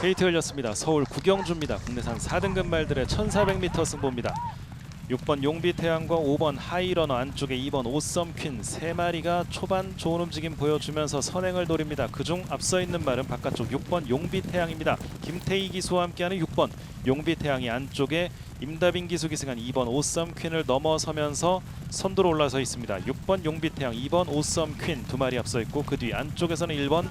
KT 열렸습니다. 서울 구경주입니다. 국내산 4등급 말들의 1400m 승부입니다. 6번 용비태양과 5번 하이러너 안쪽에 2번 오썸퀸 세 마리가 초반 좋은 움직임 보여주면서 선행을 노립니다. 그중 앞서 있는 말은 바깥쪽 6번 용비태양입니다. 김태희 기수와 함께하는 6번 용비태양이 안쪽에 임다빈 기수 기승한 2번 오썸퀸을 넘어서면서 선두로 올라서 있습니다. 6번 용비태양, 2번 오썸퀸 두 마리 앞서 있고 그 뒤 안쪽에서는 1번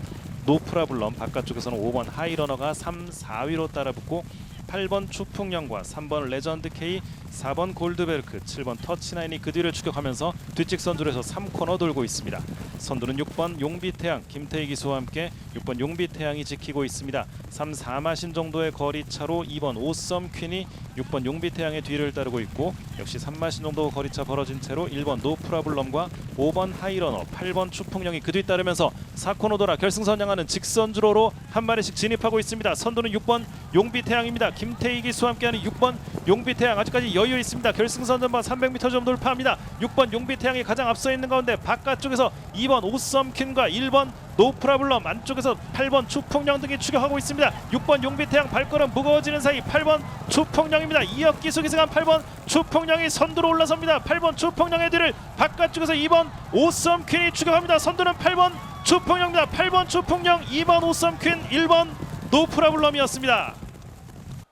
노프라블럼. 바깥쪽에서는 5번 하이러너가 3, 4위로 따라붙고 8번 추풍령과 3번 레전드 K, 4번 골드베르크, 7번 터치나인이 그 뒤를 추격하면서 뒷직 선두에서 3코너 돌고 있습니다. 선두는 6번 용비태양 김태희 기수와 함께 6번 용비태양이 지키고 있습니다. 3, 4마신 정도의 거리 차로 2번 오썸 퀸이 6번 용비태양의 뒤를 따르고 있고 역시 3마신 정도 거리차 벌어진 채로 1번 노프라블럼과 5번 하이러너, 8번 추풍령이 그 뒤 따르면서 4코너 돌아 결승선 향하는 직선 주로로 한 마리씩 진입하고 있습니다. 선두는 6번 용비태양입니다. 김태희 기수와 함께하는 6번 용비태양 아직까지 여유 있습니다. 결승선 전반 300m 좀 돌파합니다. 6번 용비태양이 가장 앞서 있는 가운데 바깥쪽에서 2번 오썸킨과 1번 노프라블럼 안쪽에서 8번 추풍령 등이 추격하고 있습니다. 6번 용비태양 발걸음 무거워지는 사이 8번 추풍령입니다. 이혁기 수기승한 8번 추풍령이 선두로 올라섭니다. 8번 추풍령의 뒤를 바깥쪽에서 2번 오썸퀸이 추격합니다. 선두는 8번 추풍령입니다. 8번 추풍령, 2번 오썸퀸, 1번 노프라블럼이었습니다.